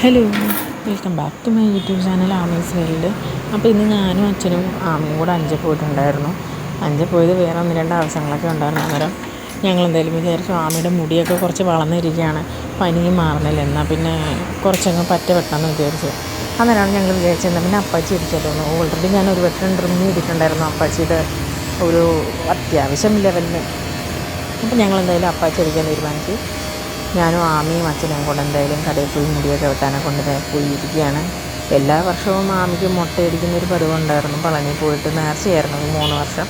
Hello welcome back to my YouTube channel Aami's world അപ്പോൾ ഇന്ന് ഞാനും അച്ഛനും ആമയും കൂടെ അഞ്ച് പോയിട്ടുണ്ടായിരുന്നു. അഞ്ച് പോയത് വേറെ ഒന്ന് രണ്ട് ആവശ്യങ്ങളൊക്കെ ഉണ്ടായിരുന്നു. അന്നേരം ഞങ്ങൾ എന്തായാലും വിചാരിച്ചു ആമയുടെ മുടിയൊക്കെ കുറച്ച് വളർന്നിരിക്കുകയാണ്. പനിയും മാറുന്നില്ല. എന്നാൽ പിന്നെ കുറച്ചങ്ങ് പറ്റ വെട്ടണമെന്ന് വിചാരിച്ചു. അന്നേരമാണ് ഞങ്ങൾ വിചാരിച്ചത് പിന്നെ അപ്പാച്ചി ഇടിച്ചല്ലോ ഓൾറെഡി ഞാൻ ഒരു വട്ടം ഡ്രിമ്മി ചെയ്തിട്ടുണ്ടായിരുന്നു അപ്പാച്ചിയുടെ ഒരു അത്യാവശ്യം ലെവലിന് അപ്പോൾ ഞങ്ങൾ എന്തായാലും അപ്പാച്ചി അടിക്കാൻ തീരുമാനിച്ചു. ഞാനും ആമിയും അച്ഛനും കൂടെ എന്തായാലും കടയിൽ പോയി മുടിയൊക്കെ വെട്ടാനെ കൊണ്ട് പോയി ഇരിക്കുകയാണ് എല്ലാ വർഷവും ആമിക്ക് മുട്ടയടിക്കുന്ന ഒരു പതിവുണ്ടായിരുന്നു. പളനി പോയിട്ട് നേർച്ചയായിരുന്നു മൂന്ന് വർഷം.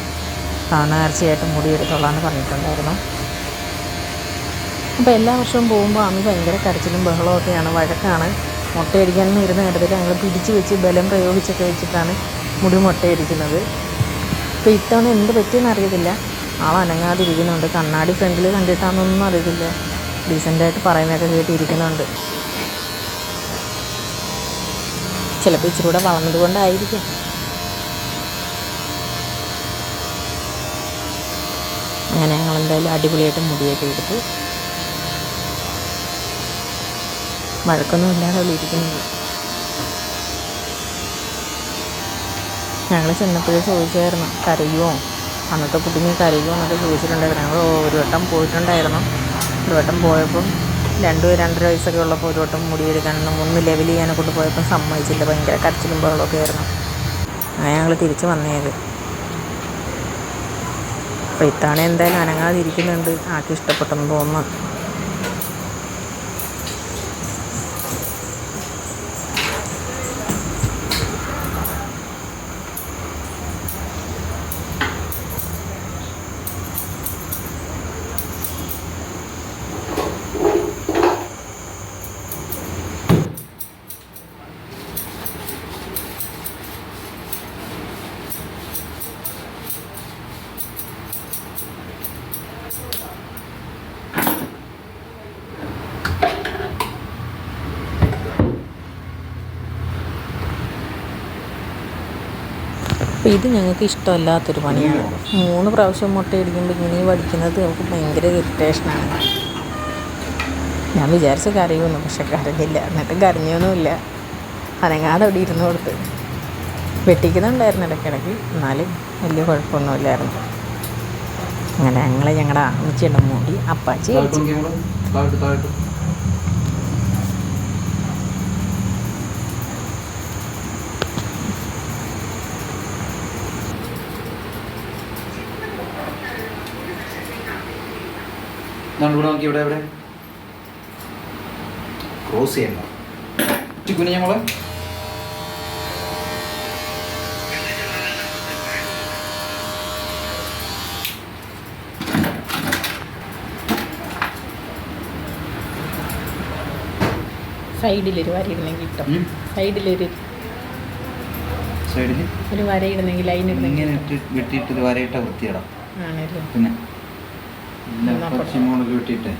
ആ നേർച്ചയായിട്ട് മുടി എടുത്തോളാന്ന് പറഞ്ഞിട്ടുണ്ടായിരുന്നു. അപ്പോൾ എല്ലാ വർഷവും പോകുമ്പോൾ ആമി ഭയങ്കര കരച്ചിലും ബഹളമൊക്കെയാണ് വഴക്കാണ്. മുട്ടയടിക്കാനെന്ന് ഇരുന്ന നേരത്തിൽ ഞങ്ങൾ പിടിച്ച് വെച്ച് ബലം പ്രയോഗിച്ചൊക്കെ വെച്ചിട്ടാണ് മുടി മുട്ടയടിക്കുന്നത്. അപ്പോൾ ഇത്തവണ എന്ത് പറ്റിയെന്ന് അറിയത്തില്ല. ആൾ അനങ്ങാതിരിക്കുന്നുണ്ട്. കണ്ണാടി ഫ്രണ്ടിൽ കണ്ടിട്ടാണെന്നൊന്നും അറിയത്തില്ല. ഡീസന്റായിട്ട് പറയുന്നതൊക്കെ കേട്ടിരിക്കുന്നുണ്ട്. ചിലപ്പോൾ ഇച്ചിരി കൂടെ വളർന്നത് കൊണ്ടായിരിക്കും. അങ്ങനെ ഞങ്ങൾ എന്തായാലും അടിപൊളിയായിട്ട് മുടിയൊക്കെ എടുത്തു മഴക്കൊന്നും ഇല്ലാതെ ഞങ്ങൾ ചെന്നപ്പോഴേ ചോദിച്ചായിരുന്നു കരയുമോ അന്നത്തെ കുട്ടിനെ കരയുമോ എന്നൊക്കെ ചോദിച്ചിട്ടുണ്ടായിരുന്നു. ഞങ്ങൾ ഒരു വട്ടം പോയിട്ടുണ്ടായിരുന്നു. ഒരു വട്ടം പോയപ്പം രണ്ട് രണ്ടര വയസ്സൊക്കെ ഉള്ളപ്പോൾ ഒരു വട്ടം മുടിയെടുക്കാനൊന്നും ഒന്ന് ലെവൽ ചെയ്യാനെ കൊണ്ട് പോയപ്പം സമ്മതിച്ചില്ല. ഭയങ്കര കരച്ചിലും ബഹളമൊക്കെ ആയിരുന്നു. അങ്ങനെ ഞങ്ങൾ തിരിച്ച് വന്നേത് അപ്പോൾ ഇത്തവണ എന്തായാലും അനങ്ങാതിരിക്കുന്നുണ്ട്. ആൾക്ക് ഇഷ്ടപ്പെട്ടെന്ന് തോന്നുന്നു. അപ്പോൾ ഇത് ഞങ്ങൾക്ക് ഇഷ്ടമല്ലാത്തൊരു പണിയാണ്. മൂന്ന് പ്രാവശ്യം മുട്ടയടിക്കുമ്പോൾ ഇങ്ങനെ പഠിക്കുന്നത് നമുക്ക് ഭയങ്കര ഇറിറ്റേഷനാണ് ഞാൻ വിചാരിച്ച കരയുമെന്ന് പക്ഷെ കരഞ്ഞില്ല. എന്നിട്ടും കരഞ്ഞൊന്നുമില്ല. അനങ്ങാതെ അവിടെ ഇരുന്ന് കൊടുത്ത്. വെട്ടിക്കുന്നുണ്ടായിരുന്നു ഇടയ്ക്കിടയ്ക്ക്. എന്നാലും വലിയ കുഴപ്പമൊന്നുമില്ലായിരുന്നു. അങ്ങനെ ഞങ്ങൾ ഞങ്ങളുടെ ആമിച്ചിടം മൂടി അപ്പാച്ചി താഴ്ത്ത് നോക്കി ഇവിടെ എവിടെ ക്രോസ് ചെയ്യണ്ട ചിക്കുനി ഞങ്ങൾ സൈഡിലൊരു വര ഇടുന്നെങ്കിൽ കിട്ടും. സൈഡിലൊരു സൈഡിൽ ഒരു വര ഇടുന്നെങ്കിൽ ലൈൻ ഇടുന്നെങ്കിൽ ഇങ്ങനെ ഇട്ട്. വെട്ടിയിട്ട് ഒരു വരയിട്ട വൃത്തിയിടാം ആണല്ലോ? പിന്നെ? പച്ചമുളക് വെട്ടിയിട്ട്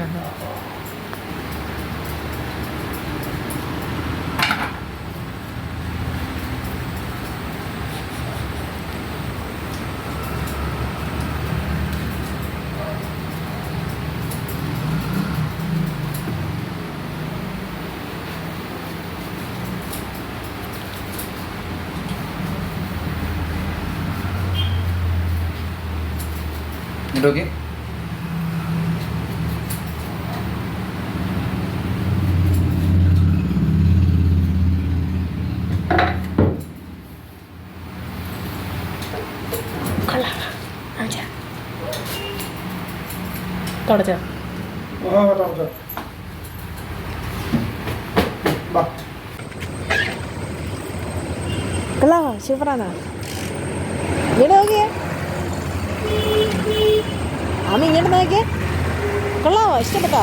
ആഹാ. തുടച്ചോ. കൊള്ളാമോ സൂപ്പറാണോ. ഇങ്ങോട്ട് നോക്കിയേ. അമ്മ ഇങ്ങോട്ട് നോക്കിയേ. കൊള്ളാമോ ഇഷ്ടപ്പെട്ടോ?